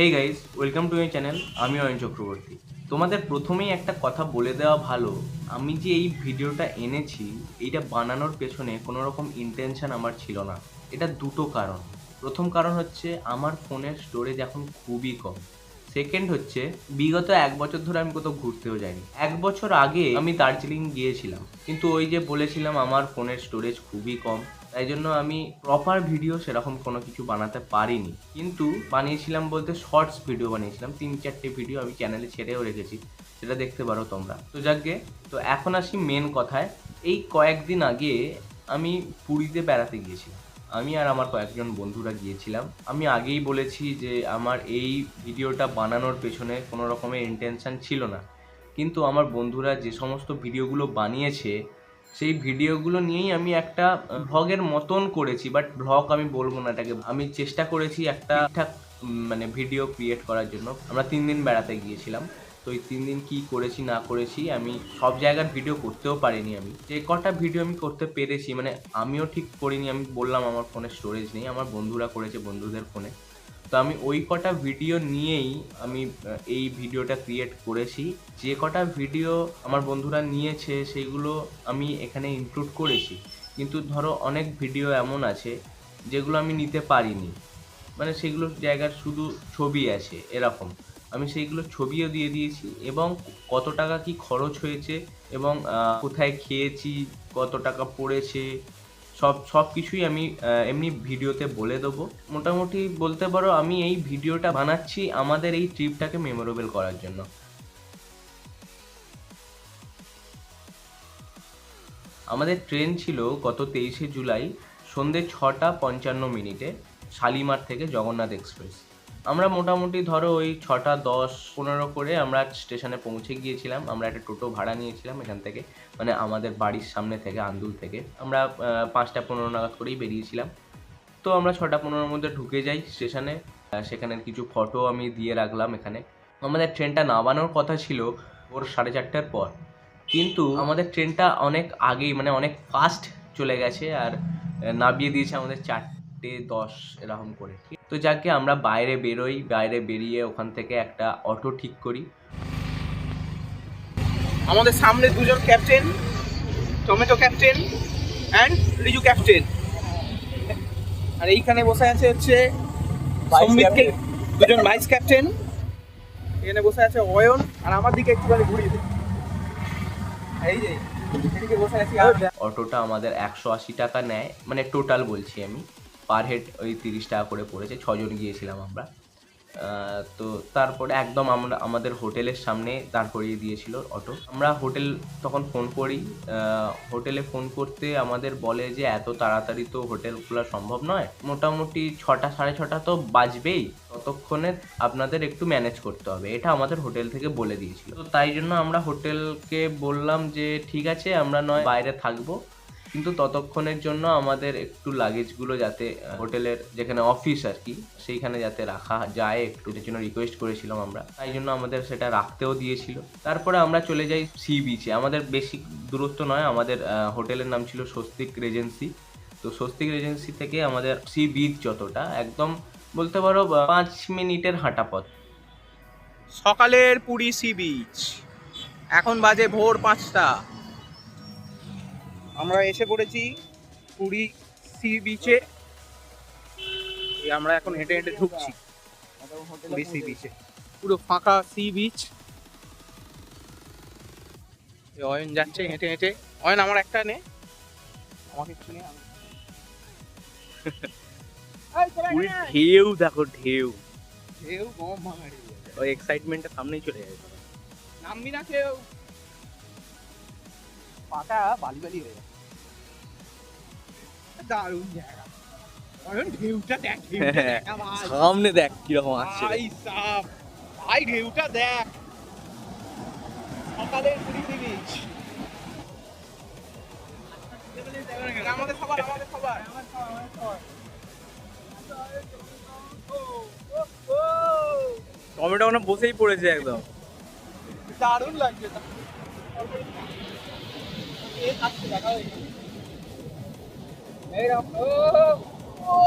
Hey guys welcome to my channel আমি অয়ন চক্রবর্তী। তোমাদের প্রথমেই একটা কথা বলে দেওয়া ভালো। আমি যে এই ভিডিওটা এনেছি, এইটা বানানোর পেছনে কোনো রকম ইন্টেনশন আমার ছিল না। এটা দুটো কারণ। প্রথম কারণ হচ্ছে, আমার ফোনের স্টোরেজ এখন খুবই কম। সেকেন্ড হচ্ছে, বিগত এক বছর ধরে আমি কোথাও ঘুরতেও যাইনি। এক বছর আগে আমি দার্জিলিং গিয়েছিলাম। কিন্তু ওই যে বলেছিলাম, আমার ফোনের স্টোরেজ খুবই কম। তাই জন্য আমি প্রপার ভিডিও সেরকম কোনো কিছু বানাতে পারিনি। কিন্তু বানিয়েছিলাম বলতে শর্টস ভিডিও বানিয়েছিলাম, তিন চারটে ভিডিও আমি চ্যানেলে ছেড়েও রেখেছি, সেটা দেখতে পারো তোমরা। তো যাকে তো এখন আসি মেন কথায়। এই কয়েকদিন আগে আমি পুরীতে বেড়াতে গিয়েছিলাম। আমি আর আমার কয়েকজন বন্ধুরা গিয়েছিলাম। আমি আগেই বলেছি যে আমার এই ভিডিওটা বানানোর পেছনে কোনো রকমের ইন্টেনশন ছিল না। কিন্তু আমার বন্ধুরা যে সমস্ত ভিডিওগুলো বানিয়েছে সেই ভিডিওগুলো নিয়েই আমি একটা ভ্লগের মতন করেছি বাট ভ্লগ আমি বলব না এটাকে। আমি চেষ্টা করেছি একটা ঠিকঠাক মানে ভিডিও ক্রিয়েট করার জন্য। আমরা তিন দিন বেড়াতে গিয়েছিলাম, তো এই তিন দিন কি করেছি, না করেছি, আমি সব জায়গার ভিডিও করতেও পারিনি আমি। যে কটা ভিডিও আমি করতে পেরেছি মানে আমিও ঠিক করিনি, আমি বললাম আমার ফোনে স্টোরেজ নেই, আমার বন্ধুরা করেছে বন্ধুদের ফোনে তো আমি ওই কটা ভিডিও নিয়েই আমি এই ভিডিওটা ক্রিয়েট করেছি। যে কটা ভিডিও আমার বন্ধুরা নিয়েছে, সেগুলো আমি এখানে ইনক্লুড করেছি। কিন্তু ধরো অনেক ভিডিও এমন আছে, যেগুলো আমি নিতে পারিনি। মানে সেগুলো জায়গার শুধু ছবি আছে, এরকম। আমি সেইগুলো ছবিও দিয়ে দিয়েছি এবং কত টাকা কি খরচ হয়েছে এবং কোথায় খেয়েছি, কত টাকা পড়েছে সব সব কিছুই আমি এমনি ভিডিওতে বলে দেবো। মোটামুটি বলতে পারো, আমি এই ভিডিওটা বানাচ্ছি আমাদের এই ট্রিপটাকে মেমোরেবল করার জন্য। আমাদের ট্রেন ছিল গত তেইশে জুলাই সন্ধ্যে ছটা পঞ্চান্ন মিনিটে শালিমার থেকে জগন্নাথ এক্সপ্রেস। আমরা মোটামুটি ধরো ওই ছটা, দশ, পনেরো করে আমরা স্টেশনে পৌঁছে গিয়েছিলাম। আমরা একটা টোটো ভাড়া নিয়েছিলাম এখান থেকে মানে আমাদের বাড়ির সামনে থেকে, আন্দুল থেকে। আমরা পাঁচটা, পনেরো নাগাদ করেই বেরিয়েছিলাম। তো আমরা ছটা, পনেরোর মধ্যে ঢুকে যাই স্টেশনে। সেখানের কিছু ফটো আমি দিয়ে রাখলাম এখানে। আমাদের ট্রেনটা নামানোর কথা ছিল ওর সাড়ে চারটার পর। কিন্তু আমাদের ট্রেনটা অনেক আগেই মানে অনেক ফাস্ট চলে গেছে আর নামিয়ে দিয়েছে আমাদের চারটে, দশ, এরকম করে। তো যাকে আমরা বাইরে বেরোই বাইরে বেরিয়ে ওখান থেকে একটা অটো ঠিক করি। আমাদের সামনে দুজন captain tomato captain and Riju captain. আর এইখানে বসে আছে হচ্ছে দুজন ভাইস ক্যাপ্টেন এখানে বসে আছে অয়ন আর আমার দিকে একটুখানি ঘুরিয়ে এই যে বসে আছি অটোটা আমাদের একশো আশি টাকা নেয় মানে টোটাল বলছি আমি। পার হেড ওই তিরিশ টাকা করে পড়েছে, ছজন গিয়েছিলাম আমরা। তো তারপরে একদম আমরা, আমাদের হোটেলের সামনে দাঁড় করিয়ে দিয়েছিল অটো। আমরা হোটেল তখন ফোন করি হোটেলে ফোন করতে আমাদের বলে যে, এত তাড়াতাড়ি তো হোটেল খোলা সম্ভব নয়। মোটামুটি ছটা, সাড়ে ছটা তো বাজবেই। ততক্ষণে আপনাদের একটু ম্যানেজ করতে হবে। এটা আমাদের হোটেল থেকে বলে দিয়েছিল। তো তাই জন্য আমরা হোটেলকে বললাম যে, ঠিক আছে, আমরা নয়, বাইরে থাকব। কিন্তু ততক্ষণের জন্য আমাদের একটু লাগেজগুলো যাতে হোটেলের যেখানে অফিস আর কি, সেইখানে যাতে রাখা যায় একটু। এর জন্য রিকোয়েস্ট করেছিলাম আমরা। তাই জন্য আমাদের সেটা রাখতেও দিয়েছিল। তারপরে আমরা চলে যাই সি বিচে আমাদের বেশি দূরত্ব নয়, আমাদের হোটেলের নাম ছিল স্বস্তিক রেজেন্সি তো স্বস্তিক রেজেন্সি থেকে আমাদের সি বিচ যতটা, একদম বলতে পারো পাঁচ মিনিটের হাঁটা পথ। সকালের পুরী সি বিচ এখন বাজে ভোর পাঁচটা। আমরা এসে পড়েছি পুরী সি বিচে আমরা এখন হেঁটে হেঁটে ঢুকছি পুরী সি বিচে পুরো ফাঁকা সি বিচ অয়ন যাচ্ছে হেঁটে হেঁটে। অয়ন আমার একটা নে। আমাকে একটু নে পুরীর ঢেউ দেখো ঢেউ। ঢেউ গম ভাঙা ওই এক্সাইটমেন্টটা সামনেই চলে যায় নামবি না কেউ। পাটা বালি বালি হয়ে যাচ্ছে। দারুণ জায়গা। অয়ন ঢেউটা দেখ ঢেউটা দেখ ভাই সামনে দেখ কীরকম আসছে ভাই ভাই ঢেউটা দেখ। সকালের বিচ আমাদের সবার আমাদের সবার। টমেটো ওখানে বসেই পড়েছে একদম। দারুণ লাগছে। হয়ে এইরকম ও ও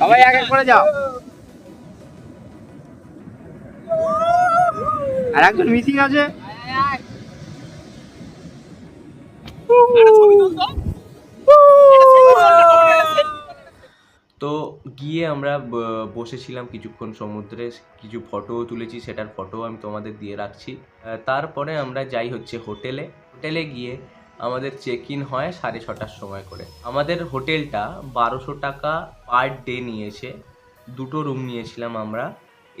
সবাই এক এক করে যাও। আর একজন মিসিং আছে। তো গিয়ে আমরা বসেছিলাম কিছুক্ষণ সমুদ্রে, কিছু ফটোও তুলেছি, সেটার ফটো আমি তোমাদের দিয়ে রাখছি। তারপরে আমরা যাই হচ্ছে হোটেলে। হোটেলে গিয়ে আমাদের চেক ইন হয় সাড়ে ছটার সময় করে। আমাদের হোটেলটা বারোশো টাকা পার ডে নিয়েছে। দুটো রুম নিয়েছিলাম আমরা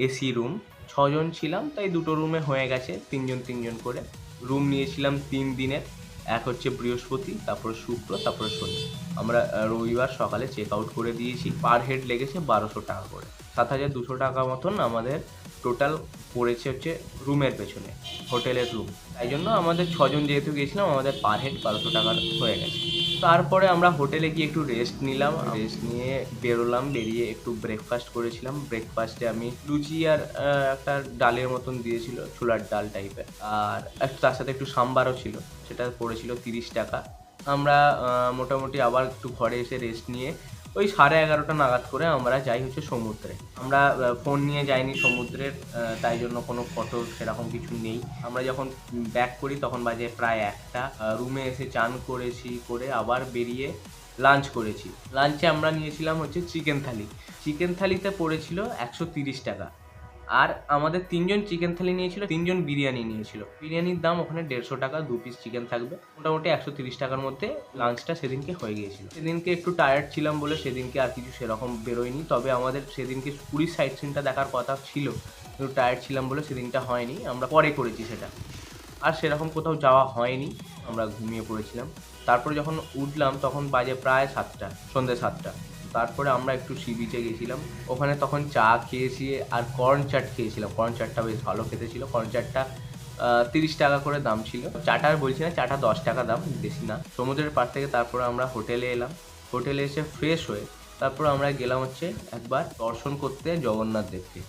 এসি রুম ছজন ছিলাম, তাই দুটো রুমে হয়ে গেছে তিনজন তিনজন করে। রুম নিয়েছিলাম তিন দিনের। এক হচ্ছে বৃহস্পতি, তারপরে শুক্র, তারপরে শনি। আমরা রবিবার সকালে চেক আউট করে দিয়েছি। পার হেড লেগেছে বারোশো টাকা করে। সাত হাজার দুশো টাকা মতন আমাদের টোটাল পড়েছে হচ্ছে রুমের পেছনে, হোটেলের রুম। তাই জন্য আমাদের ছজন যেহেতু গিয়েছিলাম, আমাদের পার হেড বারোশো টাকার হয়ে গেছে। তারপরে আমরা হোটেলে গিয়ে একটু রেস্ট নিলাম রেস্ট নিয়ে বেরোলাম, বেরিয়ে একটু ব্রেকফাস্ট করেছিলাম। ব্রেকফাস্টে আমি লুচি আর একটা ডালের মতন দিয়েছিল, ছোলার ডাল টাইপের আর তার সাথে একটু সাম্বারও ছিল, সেটা পড়েছিল তিরিশ টাকা। আমরা মোটামুটি আবার একটু ঘরে এসে রেস্ট নিয়ে ওই সাড়ে এগারোটা নাগাদ করে আমরা যাই হচ্ছে সমুদ্রে। আমরা ফোন নিয়ে যাইনি সমুদ্রের তাই জন্য কোনো ফটো সেরকম কিছু নেই। আমরা যখন ব্যাক করি তখন বাজে প্রায় একটা। রুমে এসে চান করেছি, করে আবার বেরিয়ে লাঞ্চ করেছি। লাঞ্চে আমরা নিয়েছিলাম হচ্ছে চিকেন থালি চিকেন থালিতে পড়েছিল একশো তিরিশ টাকা। আর আমাদের তিনজন চিকেন থালি নিয়েছিল, তিনজন বিরিয়ানি নিয়েছিল। বিরিয়ানির দাম ওখানে দেড়শো টাকা, দু পিস চিকেন থাকবে। মোটামুটি একশো তিরিশ টাকার মধ্যে লাঞ্চটা সেদিনকে হয়ে গিয়েছিল। সেদিনকে একটু টায়ার্ড ছিলাম বলে সেদিনকে আর কিছু সেরকম বেরোয়নি। তবে আমাদের সেদিনকে পুরীর সাইড সিনটা দেখার কথা ছিল কিন্তু টায়ার্ড ছিলাম বলে সেদিনটা হয়নি। আমরা পরে করেছি সেটা। আর সেরকম কোথাও যাওয়া হয়নি, আমরা ঘুমিয়ে পড়েছিলাম। তারপরে যখন উঠলাম তখন বাজে প্রায় সাতটা সন্ধ্যে সাতটা। তারপরে আমরা একটু সি বিচে গেছিলাম। ওখানে তখন চা খেয়েছি আর কর্ন চাট খেয়েছিলাম। কর্ন চাটটা বেশ ভালো খেতে ছিল। কর্ন চাটটা তিরিশ টাকা করে দাম ছিল। চাটা আর বলছি না, চাটা দশ টাকা দাম, বেশি না। সমুদ্রের পার থেকে তারপরে আমরা হোটেলে এলাম। হোটেলে এসে ফ্রেশ হয়ে তারপর আমরা গেলাম হচ্ছে একবার দর্শন করতে জগন্নাথ দেবকে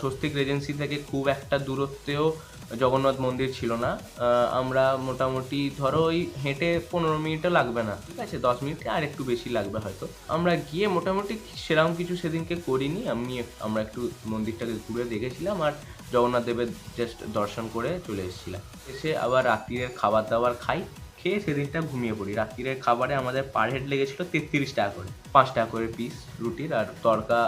স্বস্তিক রেজেন্সি থেকে খুব একটা দূরত্বেও জগন্নাথ মন্দির ছিল না। আমরা মোটামুটি ধরো ওই হেঁটে পনেরো মিনিটও লাগবে না, ঠিক আছে? দশ মিনিট আর একটু বেশি লাগবে হয়তো। আমরা গিয়ে মোটামুটি সেরকম কিছু সেদিনকে করিনি। আমি আমরা একটু মন্দিরটাকে ঘুরে দেখেছিলাম আর জগন্নাথ দেবের জাস্ট দর্শন করে চলে এসেছিলাম। এসে আবার রাত্রিরের খাবার দাবার খাই। খেয়ে সেদিনটা ঘুমিয়ে পড়ি। রাত্রিরের খাবারে আমাদের পার হেড লেগেছিলো তেত্রিশ টাকা করে। পাঁচ টাকা করে পিস রুটির আর তরকা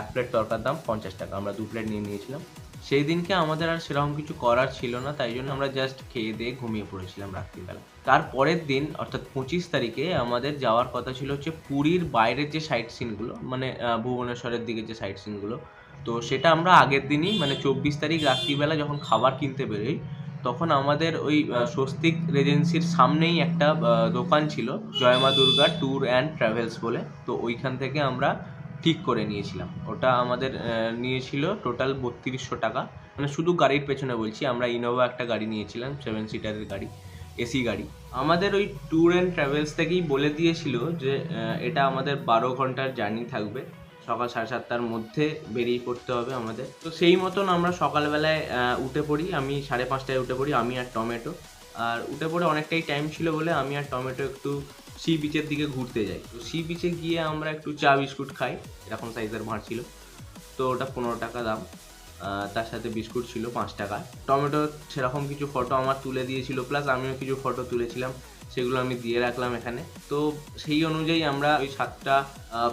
এক প্লেট তরকার দাম পঞ্চাশ টাকা। আমরা দু প্লেট নিয়ে নিয়েছিলাম। সেই দিনকে আমাদের আর সেরকম কিছু করার ছিল না, তাই জন্য আমরা জাস্ট খেয়ে দিয়ে ঘুমিয়ে পড়েছিলাম রাত্রিবেলা। তার পরের দিন, অর্থাৎ পঁচিশ তারিখে আমাদের যাওয়ার কথা ছিল হচ্ছে পুরীর বাইরের যে সাইট সিনগুলো মানে ভুবনেশ্বরের দিকে যে সাইট সিনগুলো তো সেটা আমরা আগের দিনই মানে চব্বিশ তারিখ রাত্রিবেলা যখন খাবার কিনতে বেরোই তখন আমাদের ওই স্বস্তিক রেজেন্সির সামনেই একটা দোকান ছিল, Jaima Durga tour and travels বলে। তো ওইখান থেকে আমরা ঠিক করে নিয়েছিলাম। ওটা আমাদের নিয়েছিল টোটাল বত্রিশশো টাকা। মানে শুধু গাড়ির পেছনে বলছি, আমরা ইনোভা একটা গাড়ি নিয়েছিলাম, সেভেন সিটারের গাড়ি, এসি গাড়ি। আমাদের ওই ট্যুর অ্যান্ড ট্রাভেলস থেকেই বলে দিয়েছিল যে এটা আমাদের বারো ঘণ্টার জার্নি থাকবে। সকাল সাড়ে সাতটার মধ্যে বেরিয়ে পড়তে হবে আমাদের। তো সেই মতন আমরা সকালবেলায় উঠে পড়ি। আমি সাড়ে পাঁচটায় উঠে পড়ি, আমি আর টমেটো। আর উঠে পড়ে অনেকটাই টাইম ছিল বলে আমি আর টমেটো একটু সি বিচের দিকে ঘুরতে যাই। তো সি বিচে গিয়ে আমরা একটু চা বিস্কুট খাই, এরকম সাইজের ভাঁড় ছিল। তো ওটা পনেরো টাকা দাম তার সাথে বিস্কুট ছিল পাঁচ টাকা। টমেটো সেরকম কিছু ফটো আমার তুলে দিয়েছিল প্লাস আমিও কিছু ফটো তুলেছিলাম। সেগুলো আমি দিয়ে রাখলাম এখানে। তো সেই অনুযায়ী আমরা ওই সাতটা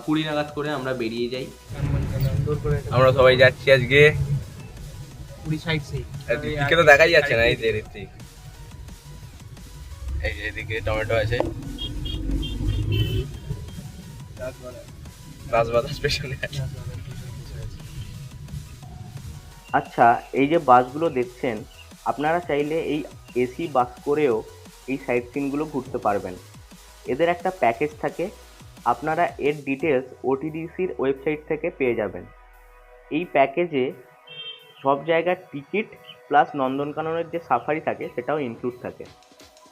কুড়ি নাগাদ করে আমরা বেরিয়ে যাই। আমরা সবাই যাচ্ছি আজকে। পুরী ঋত্বিককে তো দেখাই যাচ্ছে না এই যে ঋত্বিক এই যে এদিকে টমেটো আছে। পেছনে আছে। আচ্ছা এই যে বাসগুলো দেখছেন আপনারা চাইলে এই এসি বাস করেও এই সাইট সিনগুলো ঘুরতে পারবেন। এদের একটা প্যাকেজ থাকে। আপনারা এর ডিটেলস ওটিডিসির ওয়েবসাইট থেকে পেয়ে যাবেন। এই প্যাকেজে সব জায়গার টিকিট প্লাস নন্দনকাননের যে সাফারি থাকে, সেটাও ইনক্লুড থাকে।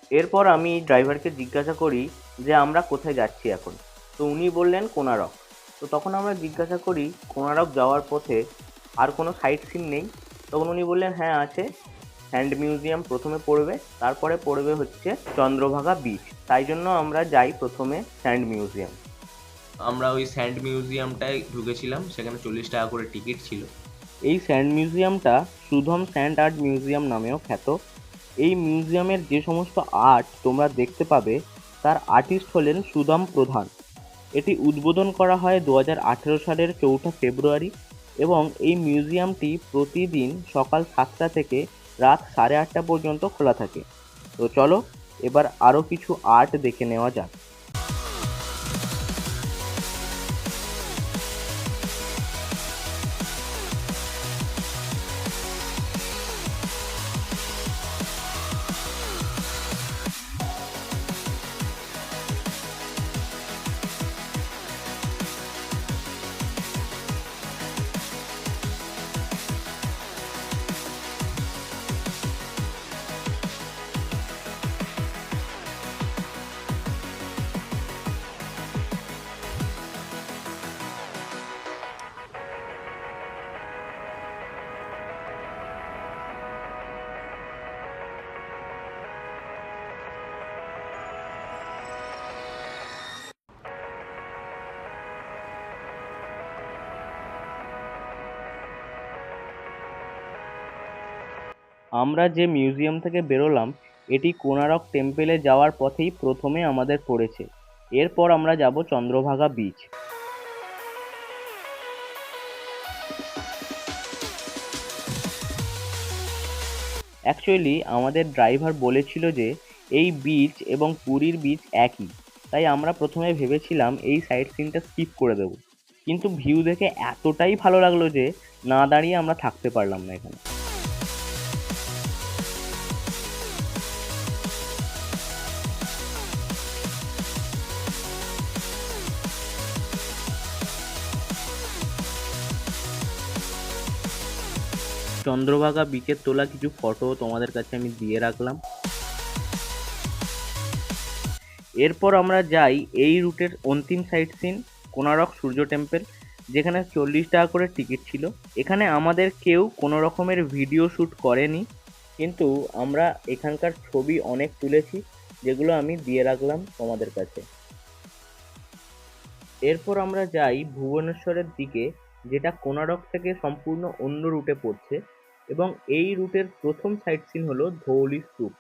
এরপর আমি ড্রাইভারকে জিজ্ঞাসা করি যে, আমরা কোথায় যাচ্ছি এখন? তো উনি বললেন, কোনারক। তো তখন আমরা জিজ্ঞাসা করি, কোনারক যাওয়ার পথে আর কোনো সাইট সিন নেই? তখন উনি বললেন হ্যাঁ আছে। স্যান্ড মিউজিয়াম প্রথমে পড়বে তারপরে পড়বে হচ্ছে চন্দ্রভাগা বিচ তাই জন্য আমরা যাই প্রথমে স্যান্ড মিউজিয়াম। আমরা ওই স্যান্ড মিউজিয়ামটায় ঢুকেছিলাম সেখানে চল্লিশ টাকা করে টিকিট ছিল। এই স্যান্ড মিউজিয়ামটা সুধম স্যান্ড আর্ট মিউজিয়াম নামেও খ্যাত। এই মিউজিয়ামের যে সমস্ত আর্ট তোমরা দেখতে পাবে তার আর্টিস্ট হলেন সুদাম প্রধান। এটি উদ্বোধন করা হয় দু হাজার আঠেরো সালের চৌঠা ফেব্রুয়ারি এবং এই মিউজিয়ামটি প্রতিদিন সকাল সাতটা থেকে রাত সাড়ে আটটা পর্যন্ত খোলা থাকে। তো চলো, এবার আরও কিছু আর্ট দেখে নেওয়া যাক। আমরা যে মিউজিয়াম থেকে বেরোলাম, এটি কোনারক টেম্পেলে যাওয়ার পথেই প্রথমে আমাদের পড়েছে। এরপর আমরা যাব চন্দ্রভাগা বিচ অ্যাকচুয়ালি আমাদের ড্রাইভার বলেছিল যে, এই বিচ এবং পুরীর বিচ একই। তাই আমরা প্রথমে ভেবেছিলাম এই সাইড সিনটা স্কিপ করে দেবো। কিন্তু ভিউ দেখে এতটাই ভালো লাগল যে, না দাঁড়িয়ে আমরা থাকতে পারলাম না এখানে। চন্দ্রভাগা বিচের তোলা কিছু ফটো তোমাদের কাছে আমি দিয়ে রাখলাম। এরপর আমরা যাই এই রুটের অন্তিম sightseeing Konark Surya temple যেখানে চল্লিশ টাকা করে টিকিট ছিল। এখানে আমাদের কেউ কোনো রকমের ভিডিও শ্যুট করেনি, কিন্তু আমরা এখানকার ছবি অনেক তুলেছি, যেগুলো আমি দিয়ে রাখলাম তোমাদের কাছে। এরপর আমরা যাই ভুবনেশ্বরের দিকে, যেটা কোনারক থেকে সম্পূর্ণ অন্য রুটে পড়ছে। এবং এই রুটের প্রথম সাইট সিন হলো ধৌলি স্তূপ